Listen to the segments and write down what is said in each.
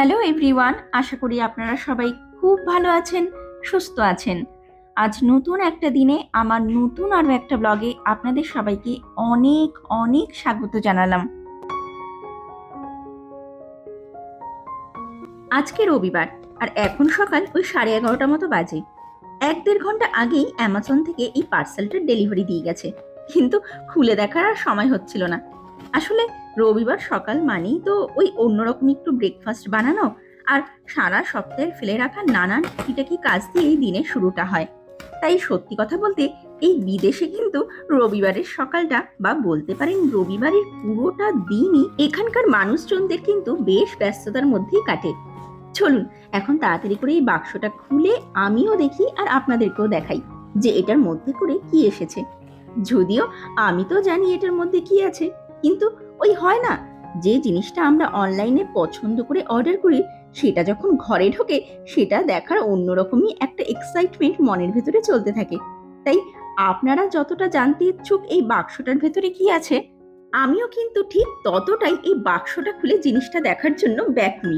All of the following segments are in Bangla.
হ্যালো এভরিওয়ান, আশা করি আপনারা সবাই খুব ভালো আছেন, সুস্থ আছেন। আজ নতুন একটা দিনে আমার নতুন আরও একটা ব্লগে আপনাদের সবাইকে অনেক অনেক স্বাগত জানালাম। আজকে রবিবার, আর এখন সকাল ওই সাড়ে এগারোটা মতো বাজে। এক দেড় ঘণ্টা আগেই অ্যামাজন থেকে এই পার্সেলটার ডেলিভারি দিয়ে গেছে। কিন্তু খুলে দেখার আর সময় হচ্ছিল না। আসলে রবিবার সকাল মানেই তো ওই অন্যরকম একটু ব্রেকফাস্ট বানানো। আর সারা সপ্তাহের ফেলে রাখা নানান টুকিটাকি কাজ দিয়ে এই দিনের শুরুটা হয়। তাই সত্যি কথা বলতে এই বিদেশে কিন্তু রবিবারের সকালটা বা বলতে পারেন রবিবারের পুরোটা দিনই এখানকার মানুষজনদের কিন্তু বেশ ব্যস্ততার মধ্যেই কাটে। চলুন, এখন তাড়াতাড়ি করে এই বাক্সটা খুলে আমিও দেখি আর আপনাদেরকেও দেখাই যে এটার মধ্যে করে কি এসেছে। যদিও আমি তো জানি এটার মধ্যে কি আছে, কিন্তু ওই হয় না। যে জিনিসটা আমরা অনলাইনে পছন্দ করে অর্ডার করি, সেটা যখন ঘরে ঢোকে, সেটা দেখার অন্যরকমই একটা এক্সাইটমেন্ট মনের ভেতরে চলতে থাকে। তাই আপনারা যতটা জানতে ইচ্ছুক এই বাক্সটার ভেতরে কি আছে, আমিও কিন্তু ঠিক ততটাই এই বাক্সটা খুলে জিনিসটা দেখার জন্য ব্যাকুল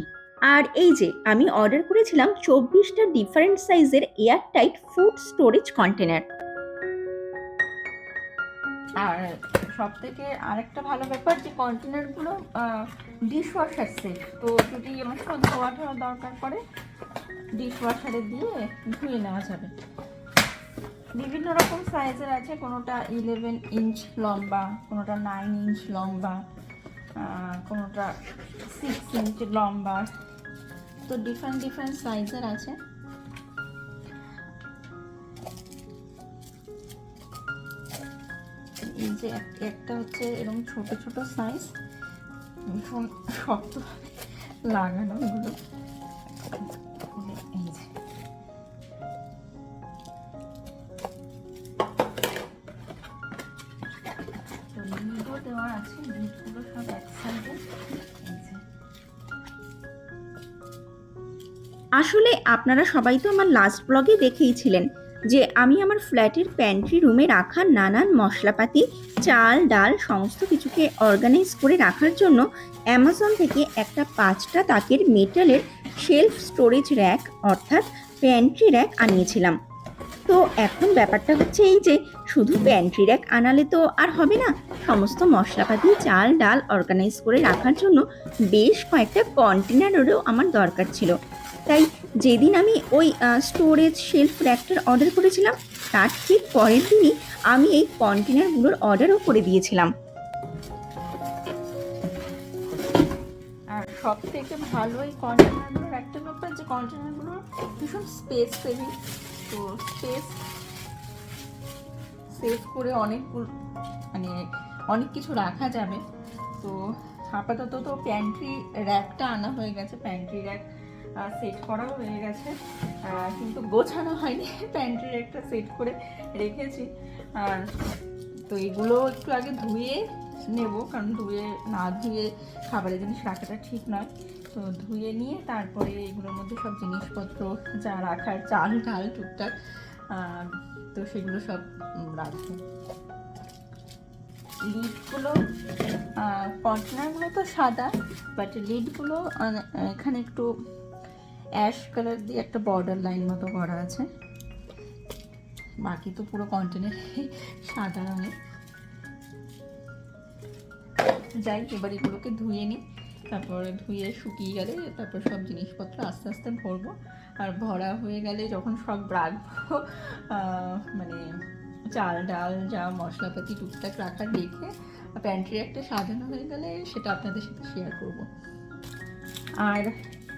আর এই যে, আমি অর্ডার করেছিলাম চব্বিশটা ডিফারেন্ট সাইজের air tight food storage container আর সব থেকে আরেকটা ভালো ব্যাপার যে কন্টেনারগুলো ডিশ ওয়াশার সেট তো যদি আমার সব ধোয়া ধোয়া দরকার পড়ে ডিশ ওয়াশারে দিয়ে ধুয়ে নেওয়া যাবে। বিভিন্ন রকম সাইজের আছে, কোনোটা ইলেভেন ইঞ্চ লম্বা, কোনোটা নাইন ইঞ্চ লম্বা কোনোটা সিক্স ইঞ্চ লম্বা। তো ডিফারেন্ট ডিফারেন্ট সাইজের আছে। এই যে এক- একটা হচ্ছে এরকম ছোট ছোট সাইজ ভীষণ শক্ত লাগানো এগুলো আসলে আপনারা সবাই তো আমার লাস্ট ব্লগে দেখেইছিলেন। যে আমি আমার ফ্ল্যাটের প্যান্ট্রি রুমে রাখা নানান মশলাপাতি, চাল, ডাল সমস্ত কিছুকে অর্গানাইজ করে রাখার জন্য অ্যামাজন থেকে একটা পাঁচটা তাকের মেটালের শেলফ স্টোরেজ র্যাক অর্থাৎ প্যান্ট্রি র্যাক আনিয়েছিলাম। তো এখন ব্যাপারটা হচ্ছে এই যে, শুধু প্যান্ট্রি র্যাক আনালে তো আর হবে না, সমস্ত মশলাপাতি, চাল, ডাল অর্গানাইজ করে রাখার জন্য বেশ কয়েকটা কন্টেনারেরও আমার দরকার ছিল। তাই যেদিন আমি ওই স্টোরেজ শেলফ র্যাকটার অর্ডার করেছিলাম, তার ঠিক পরের দিনই আমি এই কন্টেনারগুলোর অর্ডারও করে দিয়েছিলাম। আর সব থেকে ভালো এই কন্টেনারগুলোর একটা ব্যাপার যে কন্টেনারগুলো ভীষণ স্পেস সেভিং তো স্পেস সেভ করে অনেকগুলো মানে অনেক কিছু রাখা যাবে। তো আপাতত তো প্যান্ট্রি র্যাকটা আনা হয়ে গেছে। প্যান্ট্রি র্যাক সেট করাও হয়ে গেছে। কিন্তু গোছানো হয়নি প্যান্ট্রি একটা সেট করে রেখেছি। আর তো এগুলো একটু আগে ধুয়ে নেব, কারণ ধুয়ে, না ধুয়ে খাবারের জিনিস রাখাটা ঠিক নয়। তো ধুয়ে নিয়ে তারপরে এগুলোর মধ্যে সব জিনিসপত্র যা রাখার চাল, ডাল, টুকটাক তো সেগুলো সব রাখব। লিডগুলো কন্টেনারগুলো তো সাদা বাট লিডগুলো এখানে একটু অ্যাশ কালার দিয়ে একটা বর্ডার লাইন মতো করা আছে। বাকি তো পুরো কন্টেনার সাদা রঙের যাই, এবার এগুলোকে ধুয়ে নিই। তারপরে ধুয়ে শুকিয়ে গেলে তারপর সব জিনিসপত্র আস্তে আস্তে ভরবো। আর ভরা হয়ে গেলে যখন সব রাখব মানে চাল ডাল যা মশলাপাতি টুকটাক রাখা রেখে প্যান্ট্রি একটা সাজানো হয়ে গেলে সেটা আপনাদের সাথে শেয়ার করব। আর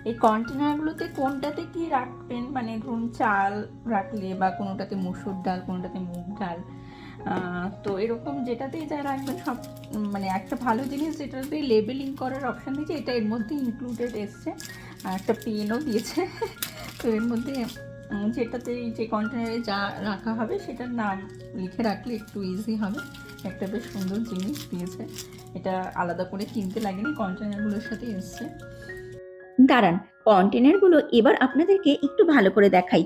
এই কন্টেনারগুলোতে কোনটাতে কি রাখবেন? মানে ধরুন চাল রাখলে বা কোনোটাতে মুসুর ডাল, কোনোটাতে মুগ ডাল তো এরকম যেটাতেই যা রাখবেন সব মানে একটা ভালো জিনিস যেটাতে লেবেলিং করার অপশান দিয়েছে, এটা এর মধ্যে ইনক্লুডেড এসছে। আর একটা পেনও দিয়েছে। তো এর মধ্যে যেটাতে যে কন্টেনারে যা রাখা হবে সেটার নাম লিখে রাখলে একটু ইজি হবে। একটা বেশ সুন্দর জিনিস দিয়েছে। এটা আলাদা করে কিনতে লাগেনি কন্টেনারগুলোর সাথে এসছে। দাঁড়ান, কন্টেনারগুলো এবার আপনাদেরকে একটু ভালো করে দেখাই।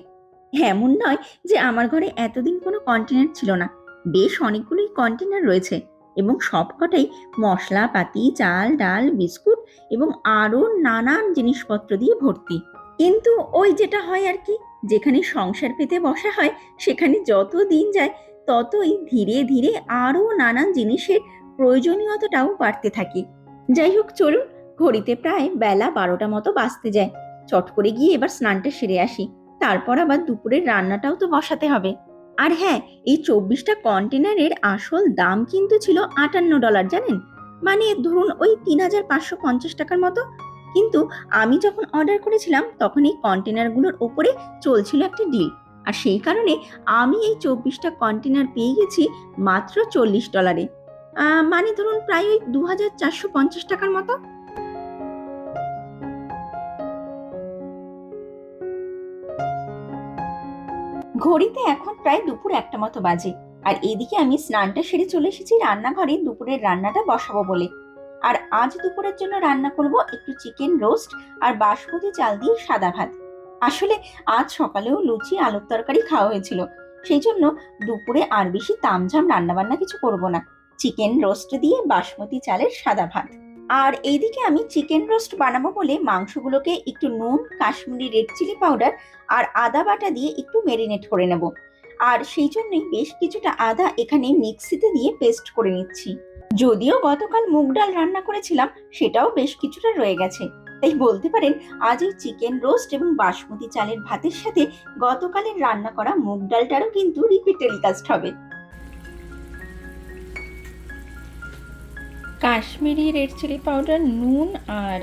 এমন নয় যে আমার ঘরে এতদিন কোনো কন্টেনার ছিল না। বেশ অনেকগুলোই কন্টেনার রয়েছে এবং সবকটাই মশলাপাতি, চাল, ডাল, বিস্কুট এবং আরও নানান জিনিসপত্র দিয়ে ভর্তি। কিন্তু ওই যেটা হয় আর কি, যেখানে সংসার পেতে বসা হয়, সেখানে যত দিন যায়, ততই ধীরে ধীরে আরও নানান জিনিসের প্রয়োজনীয়তাটাও বাড়তে থাকে। যাই হোক, চলুন ঘড়িতে প্রায় বেলা বারোটা মতো বাজতে যায়। চট করে গিয়ে এবার স্নানটা সেরে আসি। তারপর আবার দুপুরের রান্নাটাও তো বসাতে হবে। আর হ্যাঁ এই চব্বিশটা কন্টেনারের আসল দাম কিন্তু ছিল আটান্ন ডলার, জানেন? মানে ধরুন ওই তিন হাজার পাঁচশো পঞ্চাশ টাকার মতো। কিন্তু আমি যখন অর্ডার করেছিলাম, তখন এই কন্টেনারগুলোর ওপরে চলছিল একটা ডিল। আর সেই কারণে আমি এই চব্বিশটা কন্টেনার পেয়ে গেছি মাত্র চল্লিশ ডলারে। মানে ধরুন প্রায় ওই দু হাজার চারশো পঞ্চাশ টাকার মতো। ঘড়িতে এখন প্রায় দুপুর একটা মতো বাজে। আর এদিকে আমি স্নানটা সেরে চলে এসেছি রান্নাঘরে দুপুরের রান্নাটা বসাবো বলে। আর আজ দুপুরের জন্য রান্না করব একটু চিকেন রোস্ট আর বাসমতি চাল দিয়ে সাদা ভাত। আসলে আজ সকালেও লুচি, আলুর তরকারি খাওয়া হয়েছিল। সেই জন্য দুপুরে আর বেশি তামঝাম রান্নাবান্না কিছু করব না। চিকেন রোস্ট দিয়ে বাসমতি চালের সাদা ভাত। আর এইদিকে আমি চিকেন রোস্ট বানাবো বলে মাংসগুলোকে একটু নুন, কাশ্মীরি রেড চিলি পাউডার আর আদা বাটা দিয়ে একটু মেরিনেট করে নেব। আর সেই জন্যই বেশ কিছুটা আদা এখানে মিক্সিতে দিয়ে পেস্ট করে নিচ্ছি। যদিও গতকাল মুগ ডাল রান্না করেছিলাম, সেটাও বেশ কিছুটা রয়ে গেছে। তাই বলতে পারেন, আজ এই চিকেন রোস্ট এবং বাসমতি চালের ভাতের সাথে গতকালের রান্না করা মুগ ডালটারও কিন্তু রিপিট টেলিকাস্ট হবে। কাশ্মীরি রেড চিলি পাউডার, নুন আর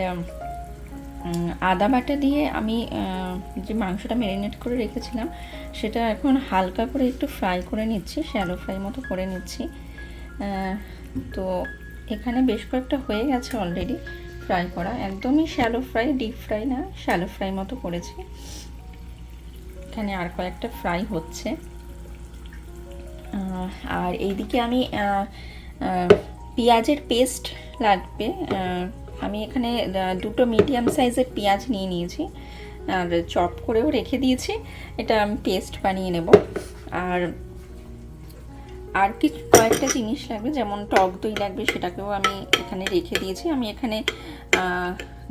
আদা বাটা দিয়ে আমি যে মাংসটা ম্যারিনেট করে রেখেছিলাম, সেটা এখন হালকা করে একটু ফ্রাই করে নিচ্ছি শ্যালো ফ্রাই মতো করে নিচ্ছি। তো এখানে বেশ কয়েকটা হয়ে গেছে অলরেডি ফ্রাই করা। একদমই শ্যালো ফ্রাই ডিপ ফ্রাই না শ্যালো ফ্রাই মতো করেছি। এখানে আর কয়েকটা ফ্রাই হচ্ছে। আর এইদিকে আমি পেঁয়াজের পেস্ট লাগবে। আমি এখানে দুটো মিডিয়াম সাইজের পেঁয়াজ নিয়ে নিয়েছি। আর চপ করেও রেখে দিয়েছি। এটা আমি পেস্ট বানিয়ে নেব। আর আর কিছু কয়েকটা জিনিস লাগবে যেমন টক দই লাগবে সেটাকেও আমি এখানে রেখে দিয়েছি। আমি এখানে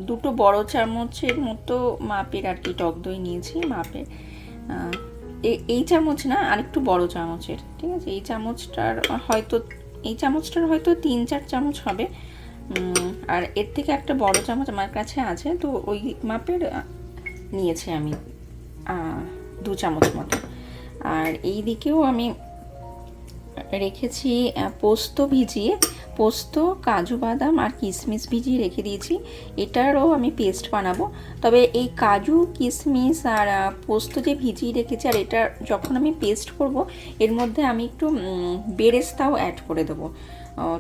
দুটো বড় চামচের মতো মাপের আর কি টক দই নিয়েছি আহ, এই চামচ না আরেকটু বড় চামচের ঠিক আছে? এই চামচটার হয়তো এই চামচটার হয়তো তিন চার চামচ হবে। আর এর থেকে একটা বড় চামচ আমার কাছে আছে, তো ওই মাপের নিয়েছি আমি দু চামচ মতো। আর এই দিকেও আমি রেখেছি পোস্ত ভিজিয়ে পোস্ত, কাজু বাদাম আর কিশমিশ ভিজিয়ে রেখে দিয়েছি। এটারও আমি পেস্ট বানাবো। তবে এই কাজু কিশমিশ আর পোস্ত যে ভিজিয়ে রেখেছি আর এটা যখন আমি পেস্ট করব, এর মধ্যে আমি একটু বেরেস্তাও অ্যাড করে দেবো।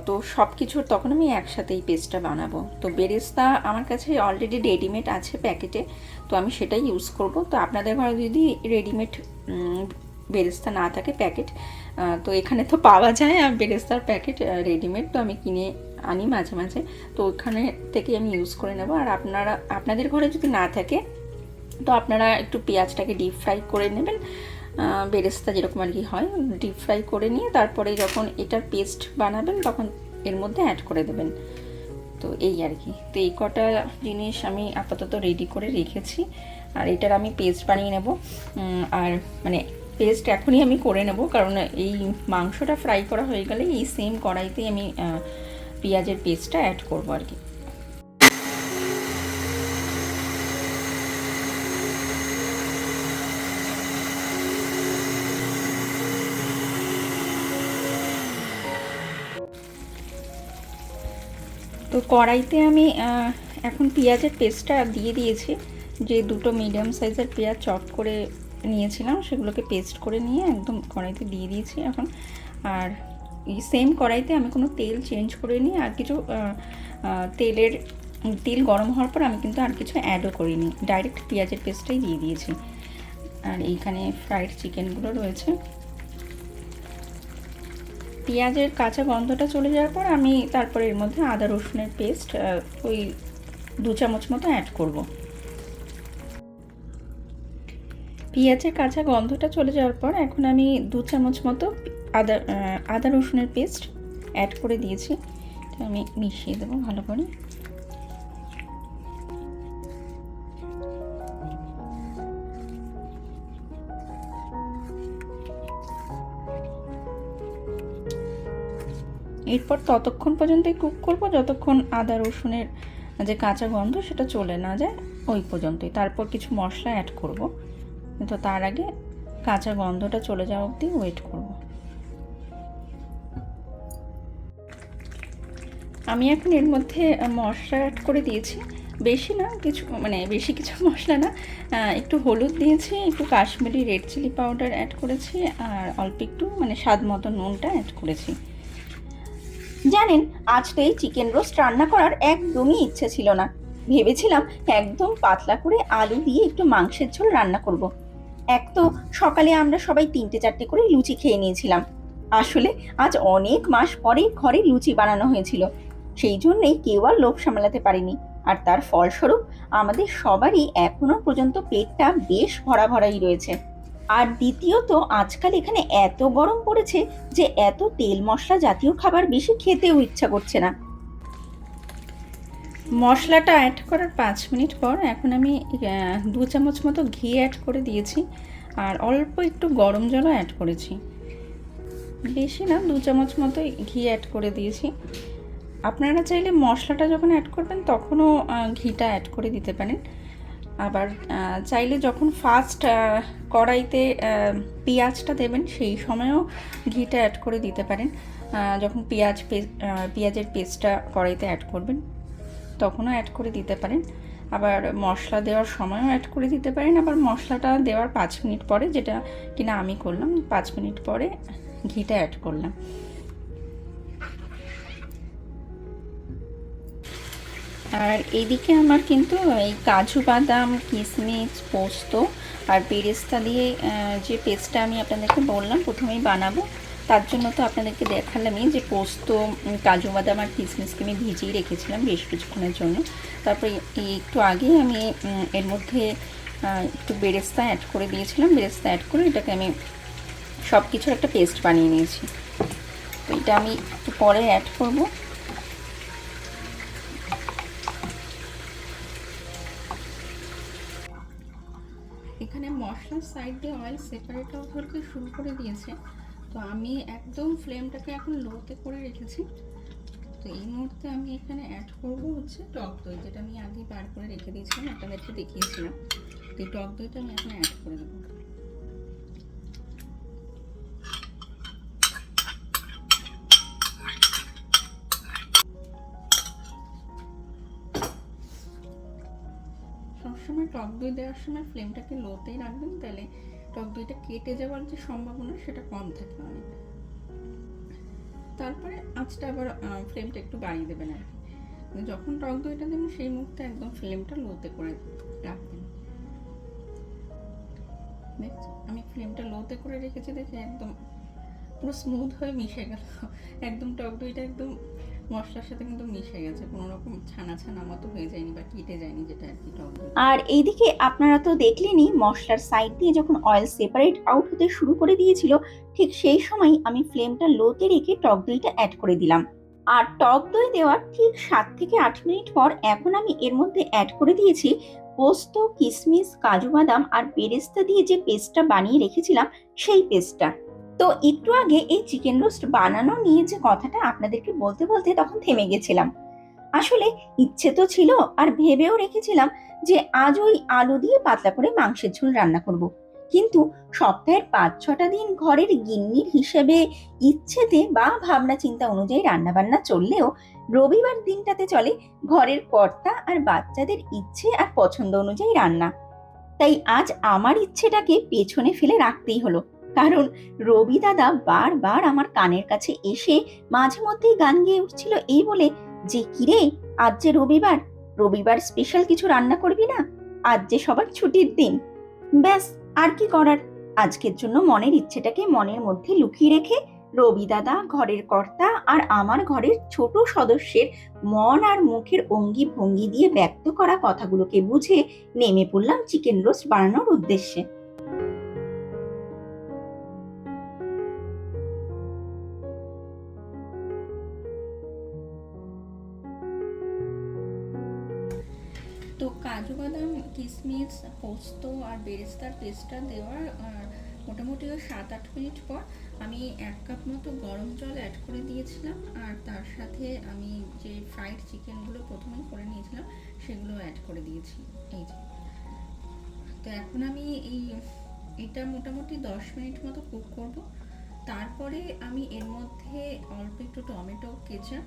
তো সব কিছুর তখন আমি একসাথেই পেস্টটা বানাবো। তো বেরেস্তা আমার কাছে অলরেডি রেডিমেড আছে প্যাকেটে, তো আমি সেটাই ইউজ করব। তো আপনাদের ঘরে যদি রেডিমেড বেরেস্তা না থাকে প্যাকেট তো এখানে তো পাওয়া যায় আর বেরেস্তার প্যাকেট রেডিমেড তো আমি কিনে আনি মাঝে মাঝে। তো ওখানে থেকে আমি ইউজ করে নেব। আর আপনারা, আপনাদের ঘরে যদি না থাকে, তো আপনারা একটু পেঁয়াজটাকে ডিপ ফ্রাই করে নেবেন। বেরেস্তা যেরকম আর কি হয় ডিপ ফ্রাই করে নিয়ে তারপরে যখন এটার পেস্ট বানাবেন, তখন এর মধ্যে অ্যাড করে দেবেন। তো এই আর কি। তো এই কটা জিনিস আমি আপাতত রেডি করে রেখেছি। আর এটার আমি পেস্ট বানিয়ে নেব। আর মানে পেস্ট এখনই আমি করে নেব, কারণ এই মাংসটা ফ্রাই করা হয়ে গেলে এই সেম কড়াইতেই আমি পেঁয়াজের পেস্টটা অ্যাড করব আর কি। তো কড়াইতে আমি এখন পেঁয়াজের পেস্টটা দিয়ে দিয়েছি, যে দুটো মিডিয়াম সাইজের পেঁয়াজ চপ করে নিয়েছিলাম, সেগুলোকে পেস্ট করে নিয়ে একদম কড়াইতে দিয়ে দিয়েছি এখন। আর সেম কড়াইতে আমি কোনো তেল চেঞ্জ করে নিই আর কিছু তেলের তেল গরম হওয়ার পর আমি কিন্তু আর কিছু অ্যাডও করিনি। ডাইরেক্ট পেঁয়াজের পেস্টটাই দিয়ে দিয়েছি। আর এইখানে ফ্রাইড চিকেনগুলো রয়েছে। পেঁয়াজের কাঁচা গন্ধটা চলে যাওয়ার পর আমি তারপরে এর মধ্যে আদা রসুনের পেস্ট ওই দু চামচ মতো অ্যাড করব। পেঁয়াজের কাঁচা গন্ধটা চলে যাওয়ার পর এখন আমি দু চামচ মতো আদা আদা রসুনের পেস্ট অ্যাড করে দিয়েছি। আমি মিশিয়ে দেবো ভালো করে। এরপর ততক্ষণ পর্যন্তই কুক করব, যতক্ষণ আদা রসুনের যে কাঁচা গন্ধ সেটা চলে না যায়, ওই পর্যন্তই। তারপর কিছু মশলা অ্যাড করব। কিন্তু তার আগে কাঁচা গন্ধটা চলে যাওয়া অবধি ওয়েট করব। আমি এখন এর মধ্যে মশলা অ্যাড করে দিয়েছি। বেশি না, কিছু মানে বেশি কিছু মশলা না একটু হলুদ দিয়েছি, একটু Kashmiri red chilli powder add করেছি, আর অল্প একটু মানে স্বাদ মতো নুনটা অ্যাড করেছি। জানেন, আজ তো এই চিকেন রোস্ট রান্না করার একদমই ইচ্ছে ছিল না। ভেবেছিলাম একদম পাতলা করে আলু দিয়ে একটু মাংসের ঝোল রান্না করব। এক তো সকালে আমরা সবাই তিনটে চারটে করে লুচি খেয়ে নিয়েছিলাম। আসলে আজ অনেক মাস পরে ঘরে লুচি বানানো হয়েছিল। সেই জন্যেই কেউ আর লোভ সামলাতে পারেনি। আর তার ফলস্বরূপ আমাদের সবারই এখনও পর্যন্ত পেটটা বেশ ভরা ভরাই রয়েছে। আর দ্বিতীয়ত, আজকাল এখানে এত গরম পড়েছে যে এত তেল মশলা জাতীয় খাবার বেশি খেতেও ইচ্ছা করছে না। মশলাটা অ্যাড করার পাঁচ মিনিট পর এখন আমি দু চামচ মতো ঘি অ্যাড করে দিয়েছি আর অল্প একটু গরম জলও অ্যাড করেছি। বেশি না, দু চামচ মতো ঘি অ্যাড করে দিয়েছি। আপনারা চাইলে মশলাটা যখন অ্যাড করবেন তখনও ঘিটা অ্যাড করে দিতে পারেন। আবার চাইলে যখন ফার্স্ট কড়াইতে পেঁয়াজটা দেবেন সেই সময়ও ঘিটা অ্যাড করে দিতে পারেন। যখন পেঁয়াজ পেঁয়াজের পেস্টটা কড়াইতে অ্যাড করবেন। তখনও অ্যাড করে দিতে পারেন। আবার মশলা দেওয়ার সময়ও অ্যাড করে দিতে পারেন। আবার মশলাটা দেওয়ার পাঁচ মিনিট পরে যেটা কিনা আমি করলাম, পাঁচ মিনিট পরে ঘিটা অ্যাড করলাম। আর এইদিকে আমার কিন্তু এই কাজু বাদাম কিশমিশ পোস্ত আর বেরেস্তা দিয়ে যে পেস্টটা আমি আপনাদেরকে বললাম, প্রথমেই বানাবো। তার জন্য তো আপনাদেরকে দেখালামই যে পোস্ত কাজু বাদাম আর কিশমিশকে আমি ভিজিয়ে রেখেছিলাম বেশ কিছুক্ষণের জন্য। তারপরে একটু আগে আমি এর মধ্যে একটু বেরেস্তা অ্যাড করে দিয়েছিলাম। বেরেস্তা অ্যাড করে এটাকে আমি সব কিছুর একটা পেস্ট বানিয়ে নিয়েছি। তো এটা আমি একটু পরে অ্যাড করব। এখানে মশলার সাইড দিয়ে অয়েল সেপারেট হতে শুরু করে দিয়েছে। তো আমি একদম ফ্লেমটাকে এখন লোতে করে রেখেছি। তো এই মুহূর্তে আমি এখানে অ্যাড করব হচ্ছে টক দই, যেটা আমি আগে বার করে রেখে দিয়েছিলাম, আপনাদেরকে দেখিয়েছিলাম। তো এই টক দইটা আমি এখন অ্যাড করে দেবো। সবসময় টক দই দেওয়ার সময় ফ্লেমটাকে লোতেই রাখবেন, তাহলে টক দইটা কেটে যাওয়ার যে সম্ভাবনা সেটা কম থাকে অনেক তারপরে আঁচটা আবার ফ্লেমটা একটু বাড়িয়ে দেবেন আর কি। যখন টক দইটা দেবেন, সেই মুহূর্তে একদম ফ্লেমটা লোতে করে রাখবেন। আমি ফ্লেমটা লোতে করে রেখেছি দেখে একদম পুরো স্মুথ হয়ে মিশে গেল। একদম টক দইটা একদম মশলার সাথে কিন্তু মিশে গেছে, কোনো রকম ছানা ছানা মতো হয়ে যায়নি বা কেটে যায়নি যেটা আর কি আর এইদিকে আপনারা তো দেখলেনই মশলার সাইড দিয়ে যখন অয়েল সেপারেট আউট হতে শুরু করে দিয়েছিল, ঠিক সেই সময় আমি ফ্লেমটা লোতে রেখে টক দইটা অ্যাড করে দিলাম। আর টক দই দেওয়ার ঠিক সাত থেকে আট মিনিট পর এখন আমি এর মধ্যে অ্যাড করে দিয়েছি পোস্ত কিশমিশ কাজু বাদাম আর বেরেস্তা দিয়ে যে পেস্টটা বানিয়ে রেখেছিলাম, সেই পেস্টটা তো একটু আগে এই চিকেন রোস্ট বানানো নিয়ে যে কথাটা আপনাদেরকে বলতে বলতে তখন থেমে গেছিলাম। আসলে ইচ্ছে তো ছিল আর ভেবেও রেখেছিলাম যে আজ ওই আলু দিয়ে পাতলা করে মাংসের ঝোল রান্না করব। কিন্তু সপ্তাহের পাঁচ ছটা দিন ঘরের গিন্নির হিসেবে ইচ্ছেতে বা ভাবনা চিন্তা অনুযায়ী রান্না বান্না চললেও রবিবার দিনটাতে চলে ঘরের কর্তা আর বাচ্চাদের ইচ্ছে আর পছন্দ অনুযায়ী রান্না। তাই আজ আমার ইচ্ছেটাকে পেছনে ফেলে রাখতেই হলো। কারণ রবি দাদা বারবার আমার কানের কাছে এসে মাঝে মধ্যেই গান গেয়ে উঠছিল এই বলে, যে কিরে আজ যে রবিবার রবিবার স্পেশাল কিছু রান্না করবি না? আজ যে সবার ছুটির দিন। ব্যাস, আর কি করার? আজকের জন্য মনের ইচ্ছেটাকে মনের মধ্যে লুকিয়ে রেখে রবি দাদা, ঘরের কর্তা আর আমার ঘরের ছোট সদস্যের মন আর মুখের অঙ্গি ভঙ্গি দিয়ে ব্যক্ত করা কথাগুলোকে বুঝে নেমে পড়লাম চিকেন রোস্ট বানানোর উদ্দেশ্যে। পোস্ত আর বেরেস্তার পেস্টটা দেওয়ার, আর মোটামুটি ওই সাত আট মিনিট পর আমি এক কাপ মতো গরম জল অ্যাড করে দিয়েছিলাম, আর তার সাথে আমি যে ফ্রাইড চিকেনগুলো প্রথমেই করে নিয়েছিলাম, সেগুলো অ্যাড করে দিয়েছি। এই যে। তো এখন আমি এই, এটা মোটামুটি দশ মিনিট মতো কুক করব। তারপরে আমি এর মধ্যে অল্প একটু টমেটো কেচাপ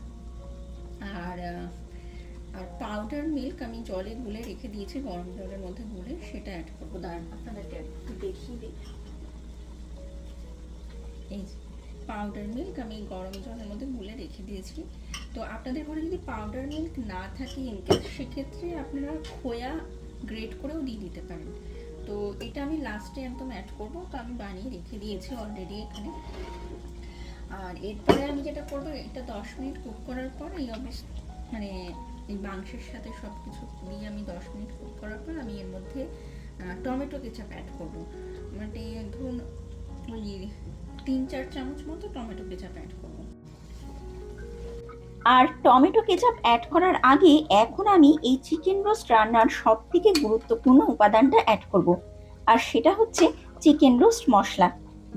আর পাউডার মিল্ক আমি জলে গুলে রেখে দিয়েছি, গরম জলের মধ্যে গুলে সেটা অ্যাড করব। দাঁড়ান, আপনাদেরকে দেখিয়ে দিই। এই পাউডার মিল্ক আমি গরম জলের মধ্যে গুলে রেখে দিয়েছি। তো আপনাদের ঘরে যদি পাউডার মিল্ক না থাকে ইনকেস সেক্ষেত্রে আপনারা খোয়া গ্রেট করেও দিয়ে দিতে পারেন। তো এটা আমি লাস্টে একদম অ্যাড করব, তো আমি বানিয়ে রেখে দিয়েছি অলরেডি এখানে। আর এরপরে আমি যেটা করব, এটা দশ মিনিট কুক করার পর এই অবস্থা মানে এই মাংসের সাথে সব কিছু দিয়ে আমি দশ মিনিট কুক করার পর আমি এর মধ্যে টমেটো কেচাপ অ্যাড করব। মানে ধরুন ওই তিন, চার চামচ মতো টমেটো কেচাপ অ্যাড করব। আর টমেটো কেচাপ অ্যাড করার আগে এখন আমি এই চিকেন রোস্ট রান্নার সব থেকে গুরুত্বপূর্ণ উপাদানটা অ্যাড করব, আর সেটা হচ্ছে চিকেন রোস্ট মশলা।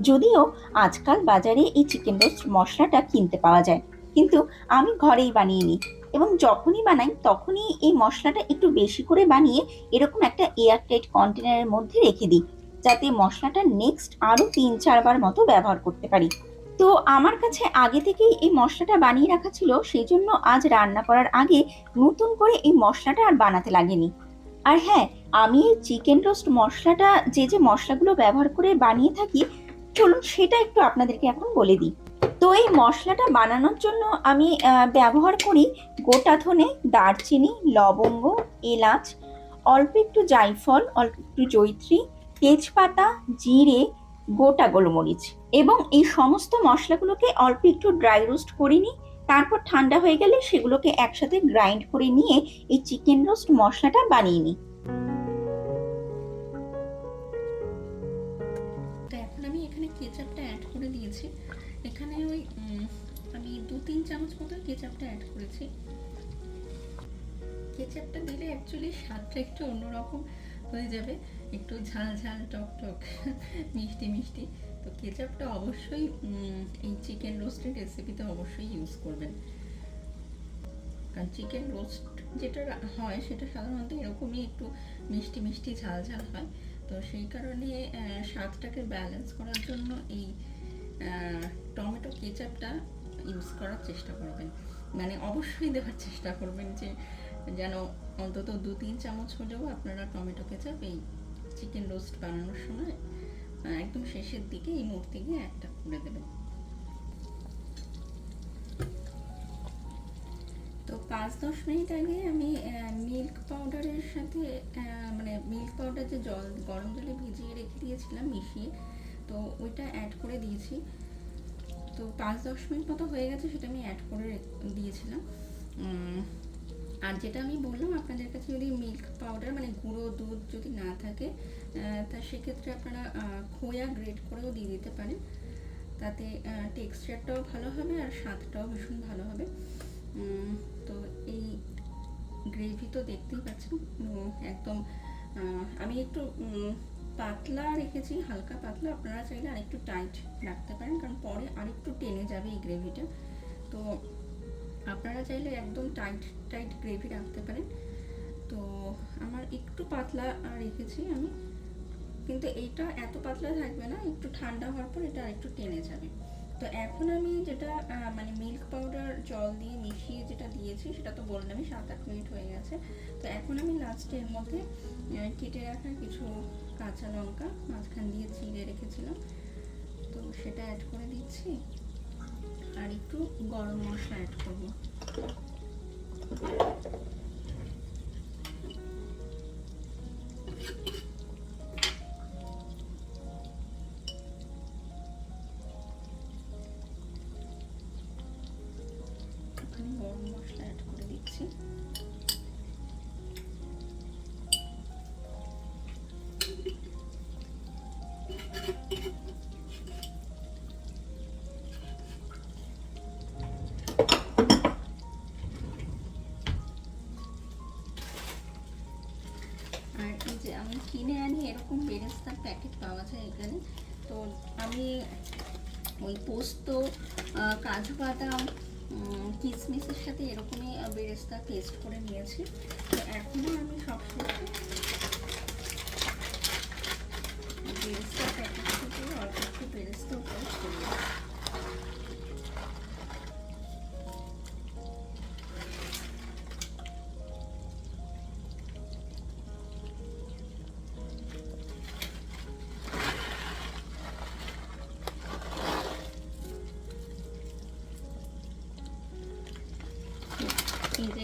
যদিও আজকাল বাজারে এই চিকেন রোস্ট মশলাটা কিনতে পাওয়া যায়, কিন্তু আমি ঘরেই বানিয়ে নিই। এবং যখনই বানাই, তখনই এই মশলাটা একটু বেশি করে বানিয়ে এরকম একটা এয়ারটাইট কন্টেনারের মধ্যে রেখে দিই, যাতে মশলাটা নেক্সট আরও তিন, চারবার মতো ব্যবহার করতে পারি। তো আমার কাছে আগে থেকেই এই মশলাটা বানিয়ে রাখা ছিল, সেই জন্য আজ রান্না করার আগে নতুন করে এই মশলাটা আর বানাতে লাগেনি। আর হ্যাঁ আমি এই চিকেন রোস্ট মশলাটা, যে যে মশলাগুলো ব্যবহার করে বানিয়ে থাকি, চলুন সেটা একটু আপনাদেরকে এখন বলে দিই। তো এই মশলাটা বানানোর জন্য আমি ব্যবহার করি গোটা ধনে, দারচিনি, লবঙ্গ, এলাচ, অল্প একটু জায়ফল, অল্প একটু জৈত্রী তেজপাতা, জিরে, গোটা গোলমরিচ এবং এই সমস্ত মশলাগুলোকে অল্প একটু ড্রাই রোস্ট করে নিই। তারপর ঠান্ডা হয়ে গেলে সেগুলোকে একসাথে গ্রাইন্ড করে নিয়ে এই চিকেন রোস্ট মশলাটা বানিয়ে নিই। তো এখন আমি এখানে কেচাপটা অ্যাড করে দিয়েছি। এখানে ওই আমি দু তিন চামচ মতো কেচাপটা অ্যাড করেছি। কেচাপটা দিলে অ্যাকচুয়ালি স্বাদটা একটু অন্যরকম হয়ে যাবে। একটু ঝাল ঝাল, টক টক, মিষ্টি মিষ্টি। তো কেচাপটা অবশ্যই এই চিকেন রোস্টের রেসিপিতে অবশ্যই ইউজ করবেন। কারণ চিকেন রোস্ট যেটা হয়, সেটা সাধারণত এরকমই একটু মিষ্টি মিষ্টি, ঝাল ঝাল হয়। তো সেই কারণে স্বাদটাকে ব্যালেন্স করার জন্য এই টমেটো কেচাপটা ইউজ করার চেষ্টা করবেন। মানে অবশ্যই দেওয়ার চেষ্টা করবেন যে, যেন অন্তত দু তিন চামচ হলেও আপনারা টমেটো কেচাপ এই চিকেন রোস্ট বানানোর সময় একদম শেষের দিকে এই মূর্তি গিয়ে একটা করে দেবেন। তো পাঁচ দশ মিনিট আগে আমি মিল্ক পাউডারের সাথে মানে মিল্ক পাউডার যে জল, গরম জলে ভিজিয়ে রেখে দিয়েছিলাম মিশিয়ে, তো ওইটা অ্যাড করে দিয়েছি। তো পাঁচ, দশ মিনিট মতো হয়ে গেছে, সেটা আমি অ্যাড করে দিয়েছিলাম। আর যেটা আমি বললাম, আপনাদের কাছে যদি মিল্ক পাউডার মানে গুঁড়ো দুধ যদি না থাকে তা সেক্ষেত্রে আপনারা খোয়া গ্রেড করেও দিয়ে দিতে পারেন। তাতে টেক্সচারটাও ভালো হবে আর স্বাদটাও ভীষণ ভালো হবে। তো এই গ্রেভি তো দেখতেই পাচ্ছেন একদম আমি একটু পাতলা রেখেছি, হালকা পাতলা, আপনারা চাইলে আরেকটু টাইট রাখতে পারেন, কারণ পরে আরেকটু টেনে যাবে এই গ্রেভিটা তো আপনারা চাইলে একদম টাইট টাইট গ্রেভি রাখতে পারেন। তো আমার একটু পাতলা রেখেছি আমি, কিন্তু এইটা এত পাতলা থাকবে না, একটু ঠান্ডা হওয়ার পর এটা আরেকটু টেনে যাবে। তো এখন আমি যেটা মানে মিল্ক পাউডার জল দিয়ে মিশিয়ে যেটা দিয়েছি, সেটা তো বললামই সাত আট মিনিট হয়ে গেছে। তো এখন আমি লাস্টে এর মধ্যে কেটে রাখা কিছু কাঁচা লঙ্কা, মাঝখান দিয়ে চিড়ে রেখেছিলাম। তো সেটা অ্যাড করে দিচ্ছি। আর একটু গরম মশলা অ্যাড করব। কিশমিশের সাথে এরকমই বেরেস্তা পেস্ট করে নিয়েছি।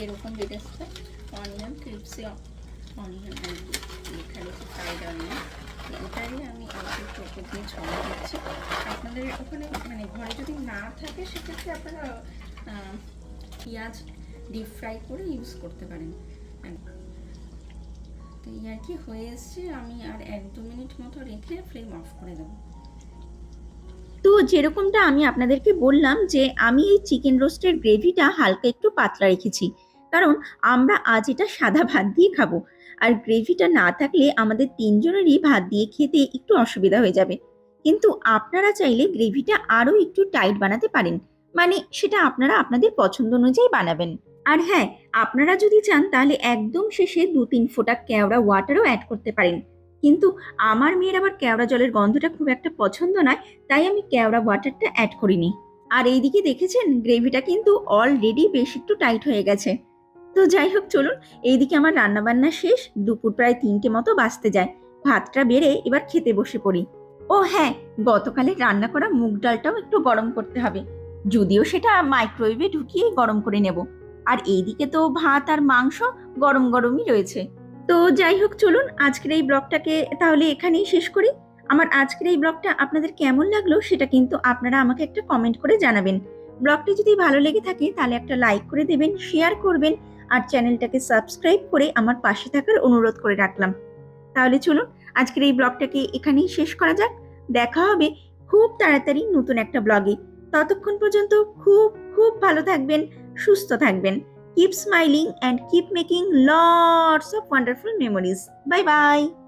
এরকম বেরেস্তা অনিয়ন ক্রিপসি অনিয়ন লেখা রয়েছে ফ্রাইড অনিয়ন এটারই আমি একটু দিয়ে ছড়িয়ে দিচ্ছি। আপনাদের ওখানে মানে ঘরে যদি না থাকে, সেক্ষেত্রে আপনারা পেঁয়াজ ডিপ ফ্রাই করে ইউজ করতে পারেন। তো এই আর কি হয়ে এসছে, আমি আর এক দু মিনিট মতো রেখে ফ্লেম অফ করে দেবো। তো যেরকমটা আমি আপনাদেরকে বললাম যে, আমি এই চিকেন রোস্টের গ্রেভিটা হালকা একটু পাতলা রেখেছি। কারণ আমরা আজ এটা সাদা ভাত দিয়ে খাব। আর গ্রেভিটা না থাকলে আমাদের তিনজনেরই ভাত দিয়ে খেতে একটু অসুবিধা হয়ে যাবে। কিন্তু আপনারা চাইলে গ্রেভিটা আরও একটু টাইট বানাতে পারেন। মানে সেটা আপনারা আপনাদের পছন্দ অনুযায়ী বানাবেন। আর হ্যাঁ আপনারা যদি চান তাহলে একদম শেষে দু তিন ফোঁটা কেওড়া ওয়াটারও অ্যাড করতে পারেন। কিন্তু আমার মেয়ের আবার কেওড়া জলের গন্ধটা খুব একটা পছন্দ নয়, তাই আমি কেওড়া ওয়াটারটা অ্যাড করিনি। আর এইদিকে দেখেছেন, গ্রেভিটা কিন্তু অলরেডি বেশ একটু টাইট হয়ে গেছে। তো যাই হোক, চলুন এইদিকে আমার রান্নাবান্না শেষ। দুপুর প্রায় তিনটে মতো বাজতে যায়। ভাতটা বেড়ে এবার খেতে বসে পড়ি। ও হ্যাঁ গতকালে রান্না করা মুগ ডালটাও একটু গরম করতে হবে। যদিও সেটা মাইক্রোওয়েভে ঢুকিয়ে গরম করে নেব। আর এইদিকে তো ভাত আর মাংস গরম গরমই রয়েছে। তো যাই হোক, চলুন আজকের এই ব্লগটাকে তাহলে এখানেই শেষ করি। আমার আজকের এই ব্লগটা আপনাদের কেমন লাগল সেটা কিন্তু আপনারা আমাকে একটা কমেন্ট করে জানাবেন। ব্লগটি যদি ভালো লেগে থাকে তাহলে একটা লাইক করে দেবেন, শেয়ার করবেন আর চ্যানেলটাকে সাবস্ক্রাইব করে আমার পাশে থাকার অনুরোধ করে রাখলাম। তাহলে চলুন, আজকের এই ব্লগটাকে এখানেই শেষ করা যাক। দেখা হবে খুব তাড়াতাড়ি নতুন একটা ব্লগে। ততক্ষণ পর্যন্ত খুব খুব ভালো থাকবেন, সুস্থ থাকবেন। Keep smiling and keep making lots of wonderful memories bye bye